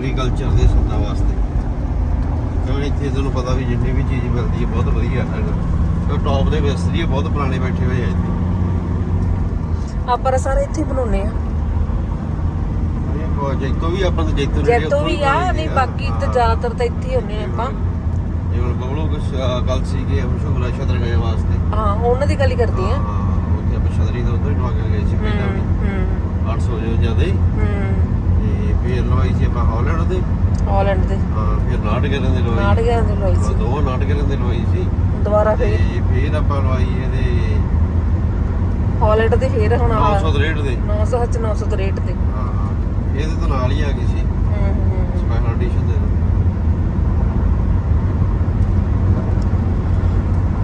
Agriculture ਦੇ ਸੰਦਾਂ ਵਾਸਤੇ। ਕਿਉਂਕਿ ਇੱਥੇ ਤੁਹਾਨੂੰ ਪਤਾ ਵੀ ਜਿੰਨੀ ਵੀ ਚੀਜ਼ ਮਿਲਦੀ ਹੈ ਬਹੁਤ ਵਧੀਆ ਹੈਗਾ ਤੇ ਟੌਪ ਦੇ ਮਿਸਤਰੀ ਬਹੁਤ ਪੁਰਾਣੇ ਬੈਠੇ ਹੋਏ ਆ ਇੱਥੇ। ਆਪਾਂ ਸਾਰੇ ਇੱਥੇ ਹੀ ਬਣਾਉਨੇ ਆ ਇਹ ਜੈਤੋ ਵੀ ਆਪਾਂ ਤਾਂ ਜੈਤੋ ਜੈਤੋ ਵੀ ਆ ਨਹੀਂ ਬਾਕੀ ਤੇ ਜ਼ਿਆਦਾਤਰ ਤਾਂ ਇੱਥੇ ਹੀ ਹੁੰਨੇ ਆਪਾਂ। ਜਿਵੇਂ ਬਬਲੂ ਕੁਛ ਗੱਲ ਸੀ ਕਿ ਹੈ ਛਤਰ ਗਏ ਵਾਸਤੇ। ਹਾਂ ਉਹਨਾਂ ਦੀ ਗੱਲ ਹੀ ਕਰਦੀ ਆ। ਹਾਂ ਉੱਥੇ ਆਪਾਂ ਛਤਰੀ ਤੋਂ ਉੱਧਰ ਹੀ ਲਵਾ ਕੇ ਗਏ ਸੀ ਪਹਿਲਾਂ ਵੀ ਹੂੰ। 800 ਜੋ ਜਿਆਦੇ ਹੂੰ। ਤੇ ਫਿਰ ਲਵਾਈ ਸੀ ਆਪਾਂ ਹਾਲੈਂਡ ਦੇ। ਹਾਲੈਂਡ ਦੇ। ਹਾਂ ਫਿਰ ਨਾਟਕਰਾਂ ਦੇ ਲਵਾਈ। ਨਾਟਕਾਂ ਦੇ ਲੋਈ ਹਾਂ, ਸੀ ਦੋ ਨਾਟਕਰਾਂ ਦੇ ਲਵਾਈ ਸੀ। ਦੁਬਾਰਾ ਫੇਰ? ਫਿਰ ਆਪਾਂ ਲਵਾਈ ਇਹਦੇ ਹਾਲੈਂਡ ਦੇ ਫੇਰ ਹੁਣ 963 ਦੇ। 900 963 ਤੇ ਹਾਂ ਇਹਦੇ ਤੋਂ ਨਾਲ ਹੀ ਆ ਗਈ ਸੀ। ਹੂੰ ਹੂੰ ਸਪੈਸ਼ਲ ਐਡੀਸ਼ਨ ਦੇ।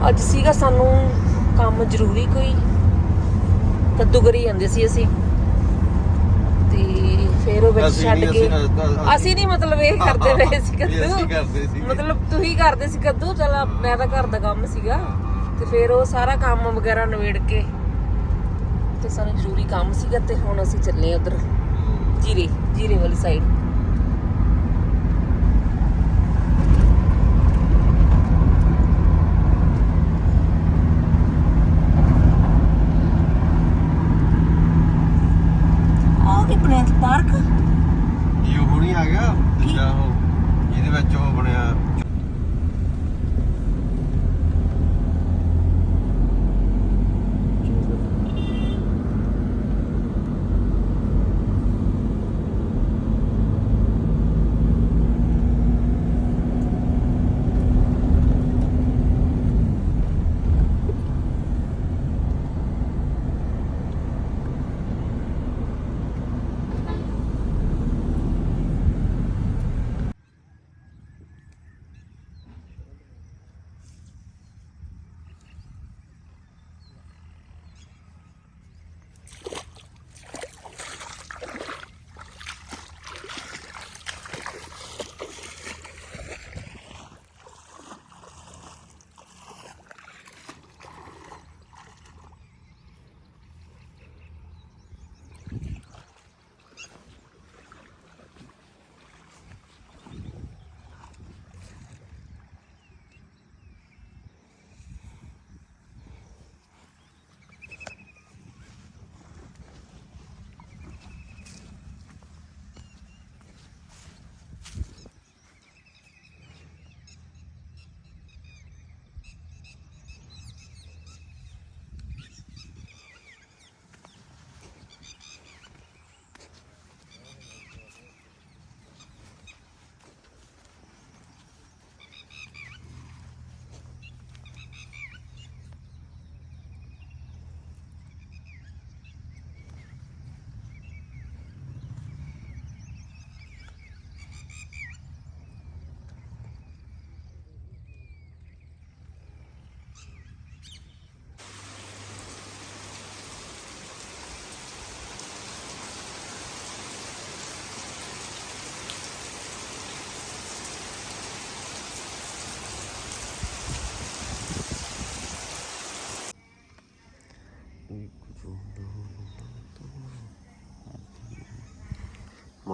ਅੱਜ ਸੀਗਾ ਸਾਨੂੰ ਕੰਮ ਜ਼ਰੂਰੀ ਕੋਈ। ਕੱਦੂ ਕਰੀ ਜਾਂਦੇ ਸੀ ਅਸੀਂ। ਤੇ ਫਿਰ ਉਹ ਵਿੱਚ ਅਸੀਂ ਛੱਡ ਨਹੀਂ, ਕੇ ਅਸੀਂ- ਅਸੀਂ- ਅਸੀਂ ਨਹੀਂ ਮਤਲਬ ਇਹ ਕਰਦੇ ਪਏ ਸੀ ਅਸੀਂ ਕੱਦੂ। ਮਤਲਬ ਤੁਸੀਂ ਕਰਦੇ ਸੀ ਕੱਦੂ ਚਲ ਮੈਂ ਤਾਂ ਘਰ ਦਾ ਕੰਮ ਸੀਗਾ। ਤੇ ਫਿਰ ਉਹ ਸਾਰਾ ਕੰਮ ਵਗੈਰਾ ਨਵੇੜ ਕੇ ਤੇ ਸਾਨੂੰ ਜ਼ਰੂਰੀ ਕੰਮ ਸੀਗਾ ਤੇ ਹੁਣ ਅਸੀਂ ਚੱਲੇ ਉਧਰ। ਜੀਰੇ ਜੀਰੇ ਵਾਲੀ ਸਾਈਡ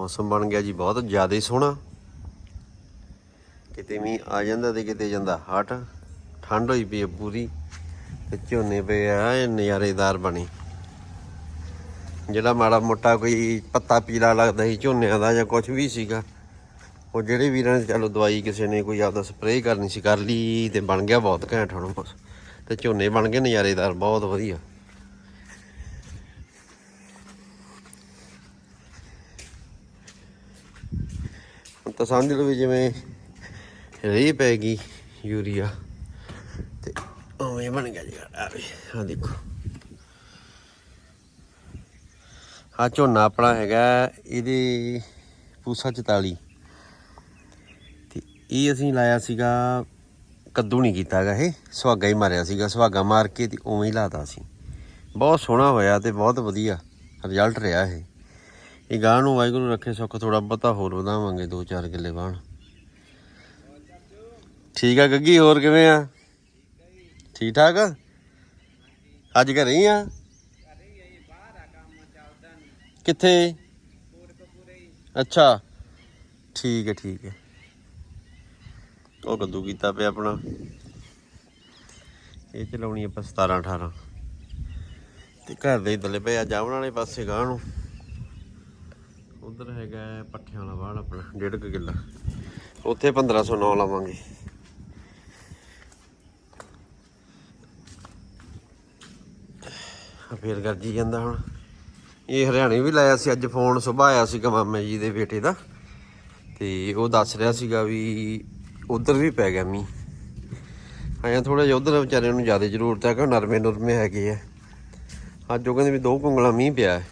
ਮੌਸਮ ਬਣ ਗਿਆ ਜੀ ਬਹੁਤ, ਜ਼ਿਆਦਾ ਹੀ ਸੋਹਣਾ। ਕਿਤੇ ਵੀ ਆ ਜਾਂਦਾ ਤੇ ਕਿਤੇ ਜਾਂਦਾ ਹਟ, ਠੰਡ ਹੋਈ ਪਈ ਪੂਰੀ ਤੇ ਝੋਨੇ ਪਏ ਆ ਨਜ਼ਾਰੇਦਾਰ ਬਣੇ। ਜਿਹੜਾ ਮਾੜਾ ਮੋਟਾ ਕੋਈ ਪੱਤਾ ਪੀਲਾ ਲੱਗਦਾ ਸੀ ਝੋਨਿਆਂ ਦਾ ਜਾਂ ਕੁਝ ਵੀ ਸੀਗਾ, ਉਹ ਜਿਹੜੇ ਵੀਰਾਂ ਨੇ ਚਲੋ ਦਵਾਈ ਕਿਸੇ ਨੇ ਕੋਈ ਆਪਦਾ ਸਪਰੇਅ ਕਰਨੀ ਸੀ, ਕਰ ਲਈ ਤੇ ਬਣ ਗਿਆ ਬਹੁਤ ਘੈਂਟ ਹੁਣ ਬਸ ਤੇ ਝੋਨੇ ਬਣ ਗਏ ਨਜ਼ਾਰੇਦਾਰ, ਬਹੁਤ ਵਧੀਆ। ਤਾਂ ਸਮਝ ਲਓ ਵੀ ਜਿਵੇਂ ਰੇਹ ਪੈ ਗਈ ਯੂਰੀਆ ਤੇ ਉਵੇਂ ਬਣ ਗਿਆ ਜੀ। ਆ ਵੀ ਆ ਦੇਖੋ। ਆ ਝੋਨਾ ਆਪਣਾ ਹੈਗਾ, ਇਹਦੇ ਪੂਸਾ 44 ਤੇ ਇਹ ਅਸੀਂ ਲਾਇਆ ਸੀਗਾ, ਕੱਦੂ ਨਹੀਂ ਕੀਤਾਗਾ ਇਹ, ਸੁਹਾਗਾ ਹੀ ਮਾਰਿਆ ਸੀਗਾ, ਸੁਹਾਗਾ ਮਾਰ ਕੇ ਤੇ ਉਵੇਂ ਹੀ ਲਾਤਾ ਸੀ ਬਹੁਤ ਸੋਹਣਾ ਹੋਇਆ ਤੇ ਬਹੁਤ ਵਧੀਆ ਰਿਜ਼ਲਟ ਰਿਹਾ ਇਹ। ਇਹ ਗਾਂ ਨੂੰ ਵਾਹਿਗੁਰੂ ਰੱਖੇ ਸੁੱਖ ਥੋੜਾ ਬਹੁਤਾ ਹੋਰ ਵਧਾਵਾਂਗੇ 2-4 ਕਿੱਲੇ ਬਾਣ ਠੀਕ ਆ ਗੱਗੀ, ਹੋਰ ਕਿਵੇਂ ਆ? ਠੀਕ ਠਾਕ? ਅੱਜ ਘਰੇ ਹੀ ਆ? ਕਿੱਥੇ? ਅੱਛਾ, ਠੀਕ ਹੈ ਠੀਕ ਹੈ। ਉਹ ਕੱਦੂ ਕੀਤਾ ਪਿਆ ਆਪਣਾ। ਇਹ ਚਲਾਉਣੀ ਆਪਾਂ 17 18 ਤੇ ਘਰ ਦੇ ਇਧਰਲੇ ਪਏ ਆ ਜਾਵਣ ਵਾਲੇ ਪਾਸੇ ਗਾਂ ਨੂੰ। ਉਧਰ ਹੈਗਾ ਪੱਠਿਆਂ ਵਾਲਾ ਬਾੜ ਆਪਣਾ ਡੇਢ ਕੁ ਕਿੱਲਾ। ਉੱਥੇ 1509 ਲਾਵਾਂਗੇ। ਫੇਰ ਗਰਜੀ ਜਾਂਦਾ ਹੁਣ। ਇਹ ਹਰਿਆਣੇ ਵੀ ਲਾਇਆ ਸੀ ਅੱਜ ਫੋਨ ਸੁਬਾਹ ਆਇਆ ਸੀਗਾ ਮਾਮੇ ਜੀ ਦੇ ਬੇਟੇ ਦਾ। ਤੇ ਉਹ ਦੱਸ ਰਿਹਾ ਸੀਗਾ ਵੀ ਉਧਰ ਵੀ ਪੈ ਗਿਆ ਮੀਂਹ। ਆਇਆ ਥੋੜਾ ਜਿਹਾ ਉਧਰ ਵਿਚਾਰੇ ਨੂੰ ਜ਼ਿਆਦਾ ਜ਼ਰੂਰਤ ਹੈ ਕਿ ਨਰਮੇ ਨੁਰਮੇ ਹੈਗੇ ਆ। ਅੱਜ ਉਹ ਕਹਿੰਦੇ ਵੀ ਦੋ ਕੁੰਗਲਾ ਮੀਂਹ ਪਿਆ ਹੈ।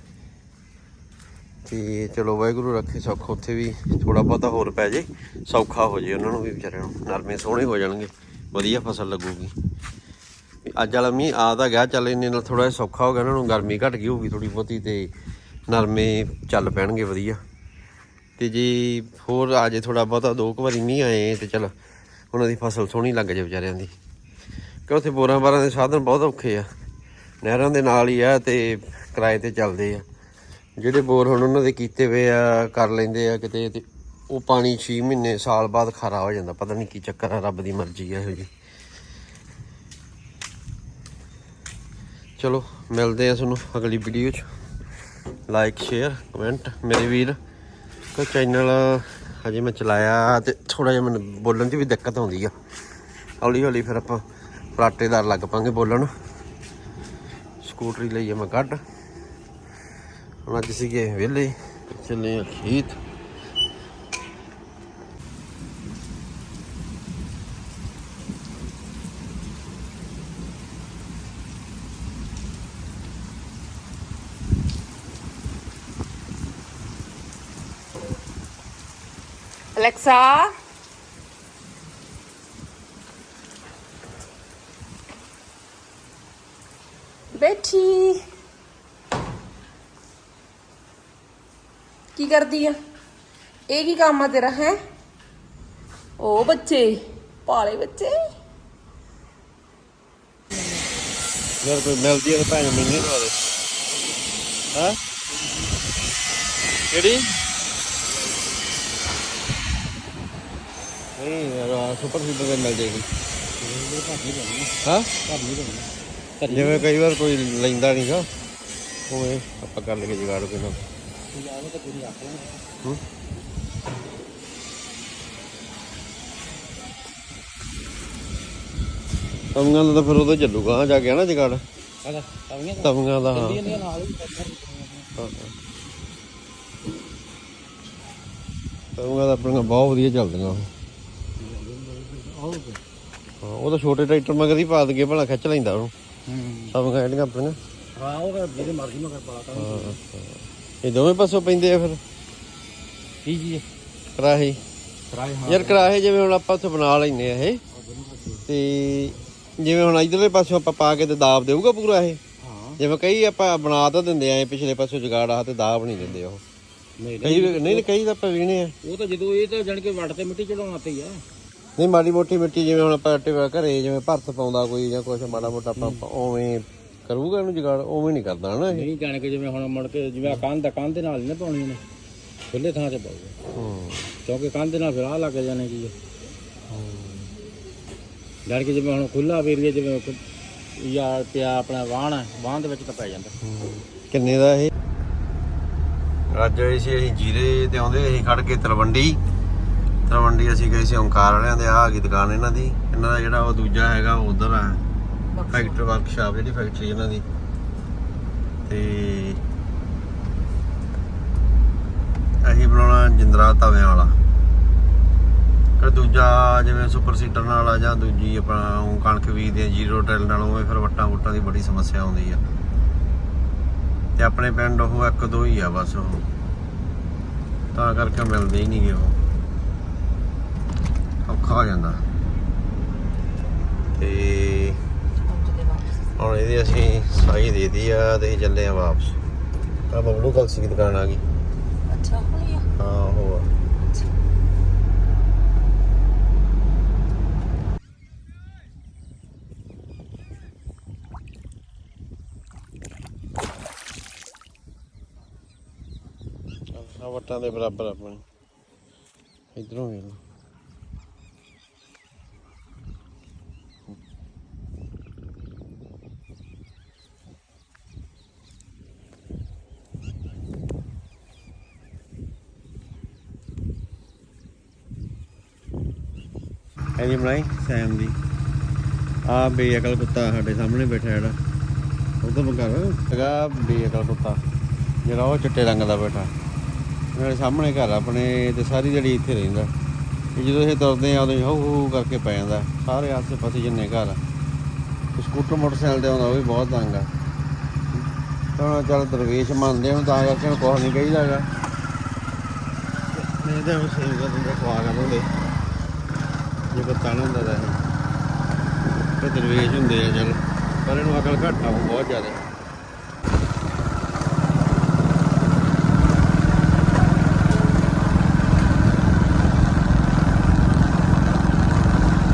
ਤੇ ਚਲੋ ਵਾਹਿਗੁਰੂ ਰੱਖੇ ਸੁੱਖ, ਉੱਥੇ ਵੀ ਥੋੜਾ ਬਹੁਤਾ ਹੋਰ ਪੈ ਜੇ, ਸੌਖਾ ਹੋ ਜੇ ਉਹਨਾਂ ਨੂੰ ਵੀ ਵਿਚਾਰਿਆਂ ਨੂੰ, ਨਰਮੇ ਸੋਹਣੇ ਹੋ ਜਾਣਗੇ, ਵਧੀਆ ਫਸਲ ਲੱਗੂਗੀ। ਅੱਜ ਵਾਲਾ ਮੀਂਹ ਆ ਤਾਂ ਗਿਆ, ਚੱਲ ਇੰਨੇ ਨਾਲ ਥੋੜਾ ਜਿਹਾ ਸੌਖਾ ਹੋ ਗਿਆ, ਉਹਨਾਂ ਨੂੰ ਗਰਮੀ ਘਟ ਗਈ ਹੋਊਗੀ ਥੋੜੀ ਬਹੁਤੀ ਤੇ ਨਰਮੇ ਚੱਲ ਪੈਣਗੇ ਵਧੀਆ। ਤੇ ਜੇ ਹੋਰ ਆ ਜੇ ਥੋੜਾ ਬਹੁਤਾ, ਦੋ ਕੁ ਵਾਰੀ ਮੀਂਹ ਆਏ ਤੇ ਚਲ ਉਹਨਾਂ ਦੀ ਫਸਲ ਸੋਹਣੀ ਲੱਗ ਜੇ ਵਿਚਾਰਿਆਂ ਦੀ। ਕਿ ਉੱਥੇ ਬੋਰਾਂ ਬਾਰਾਂ ਦੇ ਸਾਧਨ ਬਹੁਤ ਔਖੇ ਆ, ਨਹਿਰਾਂ ਦੇ ਨਾਲ ਹੀ ਆ ਤੇ ਕਿਰਾਏ ਤੇ ਚੱਲਦੇ ਆ। ਜਿਹੜੇ ਬੋਰ ਹੁਣ ਉਹਨਾਂ ਦੇ ਕੀਤੇ ਹੋਏ ਆ, ਕਰ ਲੈਂਦੇ ਆ ਕਿਤੇ ਤੇ ਉਹ ਪਾਣੀ 6 ਮਹੀਨੇ, ਸਾਲ ਬਾਅਦ ਖਰਾ ਹੋ ਜਾਂਦਾ, ਪਤਾ ਨਹੀਂ ਕੀ ਚੱਕਰ ਆ, ਰੱਬ ਦੀ ਮਰਜ਼ੀ ਆ ਇਹੋ ਜੀ ਚਲੋ, ਮਿਲਦੇ ਆ ਤੁਹਾਨੂੰ ਅਗਲੀ ਵੀਡੀਓ 'ਚ। ਲਾਈਕ ਸ਼ੇਅਰ ਕਮੈਂਟ ਮੇਰੇ ਵੀਰ। ਕੋ ਚੈਨਲ ਹਜੇ ਮੈਂ ਚਲਾਇਆ ਤੇ ਥੋੜਾ ਜਿਹਾ ਮੈਨੂੰ ਬੋਲਣ 'ਚ ਵੀ ਦਿੱਕਤ ਆਉਂਦੀ ਆ। ਹੌਲੀ ਹੌਲੀ ਫਿਰ ਆਪਾਂ ਫਰਾਟੇਦਾਰ ਲੱਗ ਪਾਂਗੇ ਬੋਲਣ। ਸਕੂਟਰੀ ਲਈ ਆ ਮੈਂ ਕੱਢ। ਹੁਣ ਅੱਜ ਸੀਗੇ ਵਿਹਲੇ ਚੱਲੇ ਆ ਖੇਤ ਅਲੈਕਸਾ ਬੈਠੀ ਕੀ ਕਰਦੀ ਆ ਇਹ ਕੀ ਕੰਮ ਆ ਤੇਰਾ ਹੈ ਉਹ ਬੱਚੇ ਪਾਲੇ ਬੱਚੇ ਯਾਰ ਕੋਈ ਮਿਲਦੀ ਹੈ ਤਾਂ ਭੈਣ ਮੈਨੂੰ ਨਹੀਂ ਦਵਾ ਦੇ ਹਾਂ ਕਿਹੜੀ ਨਹੀਂ ਯਾਰ ਸੁਪਰ ਸੀਡਰ ਦੇ ਮਿਲ ਜਾਏਗੀ ਹਾਂ ਜਿਵੇਂ ਕਈ ਵਾਰ ਕੋਈ ਲੈਂਦਾ ਨਹੀਂਗਾ ਉਵੇਂ ਆਪਾਂ ਕਰ ਲਈਏ ਜੁਗਾੜ ਕੋਈ ਨਾ ਹੂੰ? ਤਵੀਆਂ ਦਾ ਤਾਂ ਫਿਰ ਉਹਦਾ ਚੱਲੂਗਾ ਹਾਂ ਜਾ ਕੇ ਨਾ ਜਗਾੜ? ਤਵੀਆਂ ਦਾ? ਹਾਂ। ਤਵੀਆਂ ਦਾ ਆਪਣੀਆਂ ਬਹੁਤ ਵਧੀਆ ਚੱਲਦੀਆਂ ਉਹ। ਹਾਂ ਉਹ ਤਾਂ ਛੋਟੇ ਟਰੈਕਟਰ ਮਗਰ ਹੀ ਪਾ ਦਗੇ ਭਲਾ ਖਿੱਚ ਲੈਂਦਾ ਉਹਨੂੰ ਤਵੀਆਂ ਜਿਹੜੀਆਂ ਆਪਣੀਆਂ। ਹਾਂ। ਇਹ ਦੋਵੇਂ ਪਾਸੋਂ ਪੈਂਦੇ ਆ ਫਿਰ? ਕੀ ਜੀ? ਕਰਾਹੇ ਫਰਾਈ ਹਾਂ। ਯਾਰ ਕਰਾਹੇ ਜਿਵੇਂ ਹੁਣ ਆਪਾਂ ਉੱਥੇ ਬਣਾ ਲੈਨੇ ਆ ਇਹ। ਤੇ ਜਿਵੇਂ ਹੁਣ ਇਧਰਲੇ ਪਾਸੋਂ ਆਪਾਂ ਪਾ ਕੇ ਤੇ ਦਾਬ ਦੇਊਗਾ ਪੂਰਾ ਇਹ? ਹਾਂ। ਜਿਵੇਂ ਕਈ ਆਪਾਂ ਬਣਾ ਤਾਂ ਦਿੰਦੇ ਆ ਪਿਛਲੇ ਪਾਸੋਂ ਜਗਾੜ ਆ ਤੇ ਦਾਬ ਨਹੀਂ ਦਿੰਦੇ ਉਹ। ਨਹੀਂ ਨਹੀਂ। ਨਹੀਂ ਕਈ ਤਾਂ ਆਪਾਂ ਵੀਣੇ ਆ। ਉਹ ਤਾਂ ਜਦੋਂ ਇਹ ਤਾਂ ਜਾਣ ਕੇ ਵੱਟ ਤੇ ਮਿੱਟੀ ਚੜਾਉਣਾ ਤੇ ਹੀ ਆ। ਨਹੀਂ ਮਾੜੀ ਮੋਟੀ ਮਿੱਟੀ ਜਿਵੇਂ ਹੁਣ ਆਪਾਂ ਘਰੇ ਜਿਵੇਂ ਭਰਤ ਪਾਉਂਦਾ ਕੋਈ ਜਾਂ ਕੁਛ ਮਾੜਾ ਮੋਟਾ ਆਪਾਂ ਉਵੇਂ ਕਰੂਗਾ ਇਹਨੂੰ ਜਗਾੜ? ਉਵੇਂ ਨਹੀਂ ਕਰਦਾ ਹਨਾ ਇਹ। ਨਹੀਂ ਜਾਣ ਕੇ ਜਿਵੇਂ ਹੁਣ ਮੁੜ ਕੇ ਜਿਵੇਂ ਕੰਧ ਕੰਧ ਦੇ ਨਾਲ ਨਹੀਂ ਨਾ ਪਾਉਣੀ ਨੇ ਖੁੱਲੇ ਥਾਂ 'ਚ ਪਾਊਗਾ ਹੂੰ। ਕਿਉਂਕਿ ਕੰਧ ਦੇ ਨਾਲ ਫਿਰ ਆ ਲੱਗ ਜਾਣੇ ਕੀ ਜਾਣ ਕੇ ਜਿਵੇਂ ਹੁਣ ਖੁੱਲਾ ਏਰੀਆ ਜਿਵੇਂ ਯਾਰ ਪਿਆ ਆਪਣਾ ਵਾਹਣ ਹੈ, ਵਾਹਣ ਦੇ ਵਿੱਚ ਤਾਂ ਪੈ ਜਾਂਦਾ। ਕਿੰਨੇ ਦਾ ਇਹ? ਅੱਜ ਆਏ ਸੀ ਅਸੀਂ ਜੀਰੇ ਤੇ ਆਉਂਦੇ ਅਸੀਂ ਖੜ ਕੇ ਤਲਵੰਡੀ। ਤਲਵੰਡੀ ਅਸੀਂ ਗਏ ਸੀ ਓਂਕਾਰ ਵਾਲਿਆਂ ਦੇ ਆਹ ਆ ਗਈ ਦੁਕਾਨ ਇਹਨਾਂ ਦੀ। ਇਹਨਾਂ ਦਾ ਜਿਹੜਾ ਉਹ ਦੂਜਾ ਹੈਗਾ ਉਹ ਉਧਰ ਆ। ਫੈਕਟਰੀ ਵਰਕਸ਼ਾਪ ਜਿਹੜੀ ਫੈਕਟਰੀ ਇਹਨਾਂ ਦੀ। ਤੇ ਅਸੀਂ ਬਣਾਉਣਾ ਜਿੰਦਰਾ ਤਵਿਆਂ ਵਾਲਾ। ਕਿ ਦੂਜਾ ਜਿਵੇਂ ਸੁਪਰ ਸੀਟਰ ਨਾਲ ਆ ਜਾਂ ਦੂਜੀ ਆਪਣਾ ਕਣਕ ਬੀਜਦੇ ਆ, ਜੀਰੋ ਟੈਲ ਨਾਲ, ਉਵੇਂ ਫਿਰ ਵੱਟਾਂ ਵੁੱਟਾਂ ਦੀ ਬੜੀ ਸਮੱਸਿਆ ਆਉਂਦੀ ਆ। ਤੇ ਆਪਣੇ ਪਿੰਡ ਉਹ ਇੱਕ ਦੋ ਹੀ ਆ ਬਸ ਉਹ। ਤਾਂ ਕਰਕੇ ਮਿਲਦੇ ਹੀ ਨਹੀਂ ਗੇ ਉਹ। ਔਖਾ ਹੋ ਜਾਂਦਾ। ਤੇ ਹੁਣ ਇਹਦੀ ਅਸੀਂ ਸਾਈ ਦੇ ਦਿੱਤੀ ਆ ਤੇ ਅਸੀਂ ਚੱਲੇ ਆ ਵਾਪਸ। ਆ ਬਬਲੂ ਕਲਸੀ ਦੀ ਦੁਕਾਨ ਆ ਗਈ। ਅੱਛਾ ਹੋਈ ਆ? ਹਾਂ। ਆ। ਵਟਾਂ ਦੇ ਬਰਾਬਰ ਆਪਣੇ। ਇਧਰੋਂ ਵੇਖ ਲਓ। ਇਹਦੀ ਬਣਾਈ ਸੈਮ ਦੀ ਆ ਬੇਅਕਲ ਕੁੱਤਾ ਸਾਡੇ ਸਾਹਮਣੇ ਬੈਠਾ ਜਿਹੜਾ। ਉਹ ਤੋਂ ਬੰਗਾਰ ਹੈਗਾ ਬੇਅਕਲ ਕੁੱਤਾ, ਜਿਹੜਾ ਉਹ ਚਿੱਟੇ ਰੰਗ ਦਾ ਬੈਠਾ। ਮੇਰੇ ਸਾਹਮਣੇ ਘਰ ਆਪਣੇ ਤੇ ਸਾਰੀ ਜਿਹੜੀ ਇੱਥੇ ਰਹਿੰਦਾ। ਜਦੋਂ ਇਹ ਤੁਰਦੇ ਆ ਉਦੋਂ ਹੀ ਹੂ ਹੂ ਕਰਕੇ ਪੈ ਜਾਂਦਾ। ਸਾਰੇ ਆਸੇ ਪਾਸੇ ਜਿੰਨੇ ਘਰ ਸਕੂਟਰ, ਮੋਟਰਸਾਈਕਲ ਤੇ ਆਉਂਦਾ, ਉਹ ਵੀ ਬਹੁਤ ਤੰਗ ਆ। ਤਾਂ ਚੱਲ ਦਰਵੇਸ਼ ਮੰਨਦੇ ਹੁਣ ਤਾਂ ਕਰਕੇ ਕੁਝ ਨਹੀਂ ਕਹੀਦਾਗਾ ਨਹੀਂ ਤਾਂ ਉਹ ਸੇਵ ਕਰ ਦਿੰਦੇ, ਖਵਾ ਕਰ ਜੇ ਕੁੱਤਾ ਨਾ ਹੁੰਦਾ ਤਾਂ ਇਹ। ਦਰਵੇਸ਼ ਹੁੰਦੇ ਆ, ਚੱਲ। ਪਰ ਇਹਨੂੰ ਅਕਲ ਘਾਟਾ ਆ ਬਹੁਤ ਜ਼ਿਆਦਾ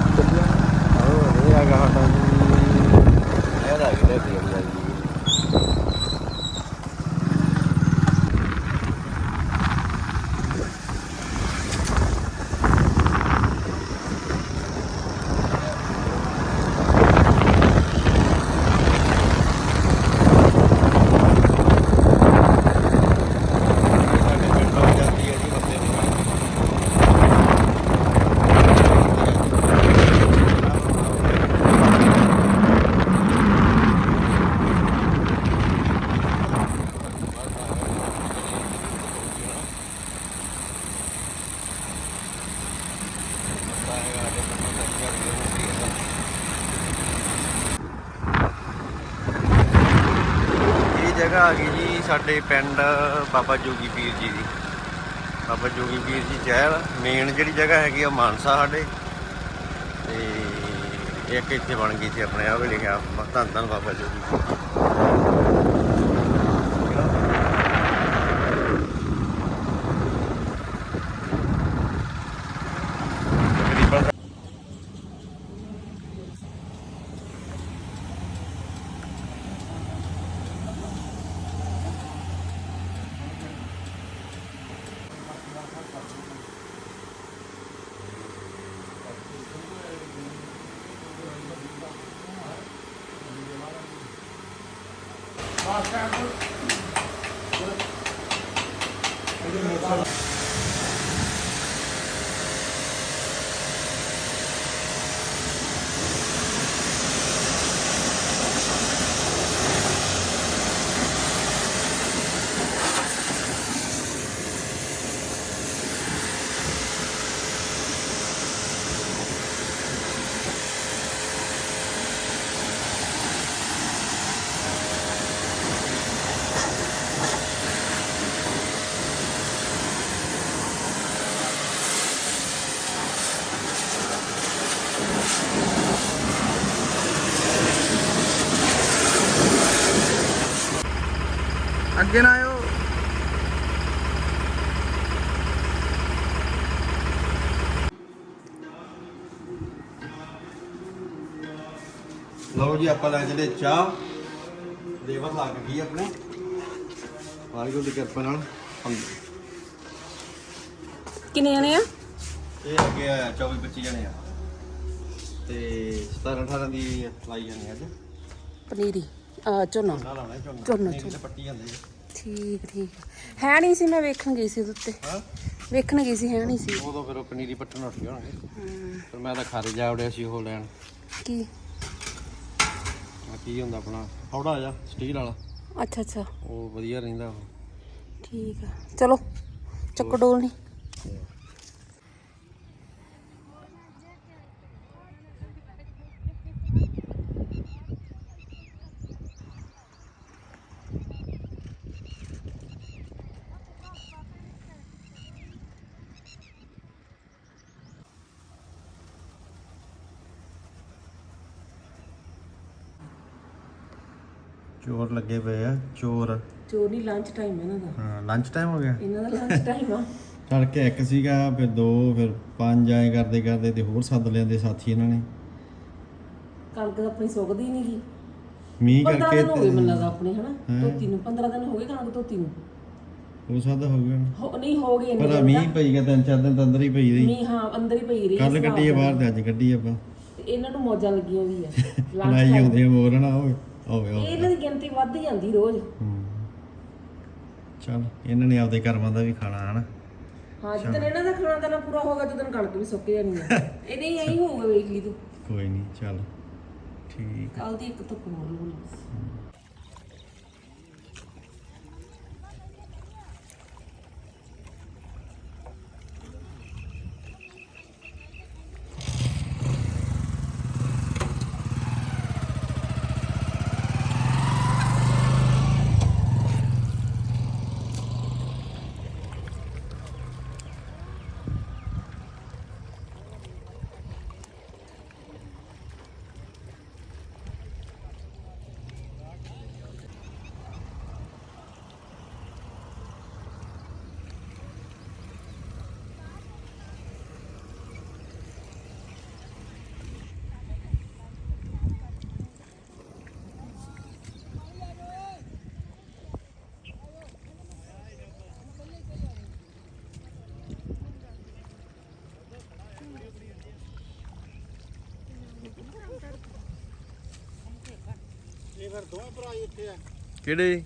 ਆਹ ਇਹ ਆ ਗਾ ਸਾਡਾ ਜੀ ਇਹ ਆ ਗਿਆ ਤੇ ਜੀ ਸਾਡੇ ਪਿੰਡ ਤੋਂ ਜਾਂਦੀ ਹੈ ਜੀ ਬੰਦੇ ਦੀ ਇਹ ਜਗ੍ਹਾ ਆ ਗਈ ਜੀ ਸਾਡੇ ਪਿੰਡ ਬਾਬਾ ਜੋਗੀ ਪੀਰ ਜੀ ਦੀ। ਬਾਬਾ ਜੋਗੀ ਪੀਰ ਜੀ ਚਹਿਲ ਮੇਨ ਜਿਹੜੀ ਜਗ੍ਹਾ ਹੈਗੀ ਆ ਮਾਨਸਾ ਸਾਡੇ। ਤੇ ਇੱਕ ਇੱਥੇ ਬਣ ਗਈ ਸੀ ਆਪਣੇ ਆਹ ਵੀ ਲਿਖਿਆ ਧੰਨ ਧੰਨ ਬਾਬਾ ਜੋਗੀ ਪੀਰ। ਤਕਰੀਬਨ ਅੱਗੇ ਨਾ ਆਇਓ ਲਓ ਜੀ ਆਪਾਂ ਲੈ ਚਲੇ ਚਾਹ। ਦੇਵਰ ਲੱਗ ਗਈ ਆਪਣੇ। ਵਾਹਿਗੁਰੂ ਦੀ ਕਿਰਪਾ ਨਾਲ। ਕਿੰਨੇ ਜਣੇ ਆ? ਇਹ ਅੱਗੇ ਆ 24 25 ਜਣੇ ਆ। ਤੇ 17 18 ਦੀ ਲਾਈ ਜਾਣੀ ਅੱਜ। ਪਨੀਰੀ ਆ ਝੋਨਾ। ਨਾ ਲਾਉਣਾ ਝੋਨਾ। ਝੋਨਾ, ਨਹੀਂ ਤੇ ਪੱਟੀ ਜਾਂਦੇ ਆ। ਠੀਕ ਠੀਕ। ਹੈ ਨਹੀਂ ਸੀ ਮੈਂ ਵੇਖਣ ਗਈ ਸੀ ਉਹਦੇ ਉੱਤੇ। ਹਾਂ? ਵੇਖਣ ਗਈ ਸੀ ਹੈ ਨਹੀਂ ਸੀ। ਉਦੋਂ ਫਿਰ ਉਹ ਪਨੀਰੀ ਪੱਟਣ ਉੱਠ ਗਏ ਹੋਣਗੇ ਫਿਰ ਮੈਂ ਤਾਂ ਖਾਰੇ ਜਾ ਉੜਿਆ ਸੀ ਉਹ ਲੈਣ। ਕੀ? ਕੀ ਹੁੰਦਾ ਆਪਣਾ? ਹੌੜਾ ਜਾ ਸਟੀਲ ਵਾਲਾ। ਅੱਛਾ ਅੱਛਾ। ਉਹ ਵਧੀਆ ਰਹਿੰਦਾ। ਉਹ ਠੀਕ ਆ। ਚਲੋ ਚੱਕੋ ਡੋਲ ਚੋਰ ਲੱਗੇ ਪਏ ਆ ਚੋਰ। ਚੋਰ ਨਹੀਂ ਲੰਚ ਟਾਈਮ ਇਹਨਾਂ ਦਾ। ਹਾਂ ਲੰਚ ਟਾਈਮ ਹੋ ਗਿਆ। ਇਹਨਾਂ ਦਾ ਲੰਚ ਟਾਈਮ ਆ। ਤੜਕੇ ਇੱਕ ਸੀਗਾ ਫਿਰ ਦੋ ਫਿਰ ਪੰਜ ਆਏ ਕਰਦੇ ਕਰਦੇ ਤੇ ਹੋਰ ਸੱਦ ਲਿਆਂਦੇ ਸਾਥੀ ਇਹਨਾਂ ਨੇ। ਕਣਕ ਆਪਣੀ ਸੁੱਕਦੀ ਨਹੀਂ ਗਈ ਮੀਂਹ 15 ਕਰਕੇ ਹੋ ਗਏ ਮੈਨੂੰ ਆਪਣੇ ਹਨਾ? ਧੋਤੀ ਨੂੰ 15 ਦਿਨ ਹੋ ਗਏ ਕਣਕ ਧੋਤੀ ਨੂੰ। ਹੋ ਸਕਦਾ ਹੋ ਗਿਆ ਹੋ- ਨਹੀਂ ਹੋ ਗਏ ਪਰ ਮੀਂਹ ਪਈ ਗਿਆ ਤਿੰਨ ਚਾਰ ਦਿਨ ਤਾਂ ਅੰਦਰ ਹੀ ਪਈ ਰਹੀ। ਮੀਂਹ ਹਾਂ ਅੰਦਰ ਹੀ ਪਈ ਰਹੀ ਕੱਲ ਕੱਢੀ ਆ ਬਾਹਰ ਤੇ ਅੱਜ ਕੱਢੀ ਆਪਾਂ। ਤੇ ਇਹਨਾਂ ਨੂੰ ਮੌਜਾਂ ਲੱਗੀਆਂ ਵੀ ਆ। ਲੜਾਈ ਹੁੰਦੀ ਆ ਮੋਰ ਨਾ ਹੋਵੇ। ਹੋਵੇ ਇਹ ਇਹਨਾਂ ਦੀ ਗਿਣਤੀ ਵੱਧ ਹੀ ਜਾਂਦੀ ਰੋਜ਼। ਚਲ ਇਹਨਾਂ ਨੇ ਆਪਦੇ ਕਰਮਾਂ ਦਾ ਵੀ ਖਾਣਾ ਹਨਾ? ਹਾਂ ਜਦੋਂ ਇਹਨਾਂ ਦਾ ਖਾਣਾ ਤਾਂ ਪੂਰਾ ਹੋਗਾ ਜਦੋਂ ਕਣਕ ਵੀ ਸੁੱਕ ਜਾਣੀ ਆ। ਇਹ ਨਹੀਂ ਐਂ ਹੋਊਗਾ ਵੇਖ ਲਈ ਤੂੰ। ਕੋਈ ਨਹੀਂ ਚਲ। ਠੀਕ ਕੱਲ ਦੀ ਇੱਕ ਹੋਰ ਹੋਣੀ ਫਿਰ ਦੋਵੇਂ ਭਰਾ ਹੀ ਇੱਥੇ ਆ। ਕਿਹੜੇ?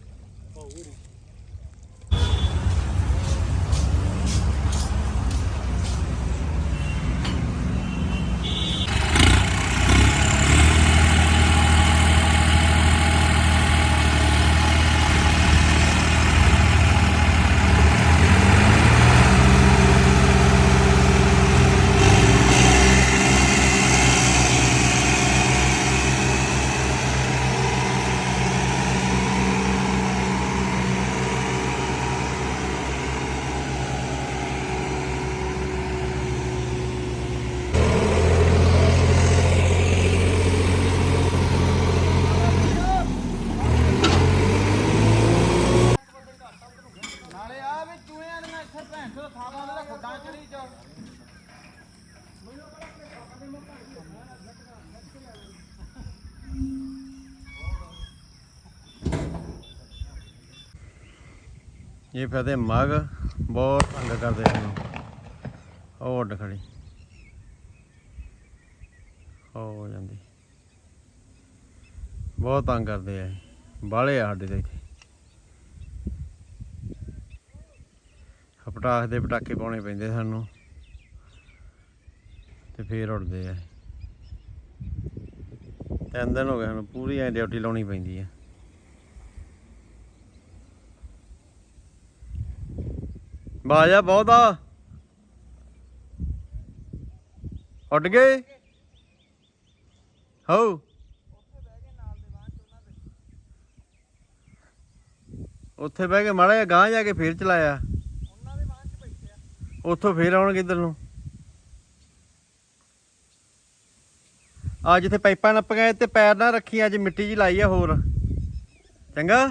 ਇਹ ਫਾਇਦੇ ਮਗ ਬਹੁਤ ਤੰਗ ਕਰਦੇ ਇਹਨੂੰ। ਉਹ ਉੱਡ ਖੜੀ। ਹੋ ਜਾਂਦੀ। ਬਹੁਤ ਤੰਗ ਕਰਦੇ ਆ ਬਾਲੇ ਆ ਸਾਡੇ ਤੇ ਇੱਥੇ। ਪਟਾਖ ਦੇ ਪਟਾਕੇ ਪਾਉਣੇ ਪੈਂਦੇ ਸਾਨੂੰ। ਤੇ ਫੇਰ ਉੱਡਦੇ ਆ ਤਿੰਨ ਦਿਨ ਹੋ ਗਏ ਸਾਨੂੰ ਪੂਰੀ ਐ ਡਿਊਟੀ ਲਾਉਣੀ ਪੈਂਦੀ ਆ। ਬਾਜਾ ਬਹੁਤਾ ਉੱਡ ਗਏ? ਹੋ ਉੱਥੇ ਬਹਿ ਕੇ ਮਾੜਾ ਜਿਹਾ ਗਾਂ ਜਾ ਕੇ ਫੇਰ ਚਲਾਇਆ। ਉੱਥੋਂ ਫੇਰ ਆਉਣਗੇ ਇੱਧਰ ਨੂੰ। ਆ ਜਿੱਥੇ ਪਾਈਪਾਂ ਨੱਪ ਗਏ ਤੇ ਪੈਰ ਨਾ ਰੱਖੀ, ਅੱਜ ਮਿੱਟੀ ਜੀ ਲਾਈ ਆ ਹੋਰ। ਚੰਗਾ?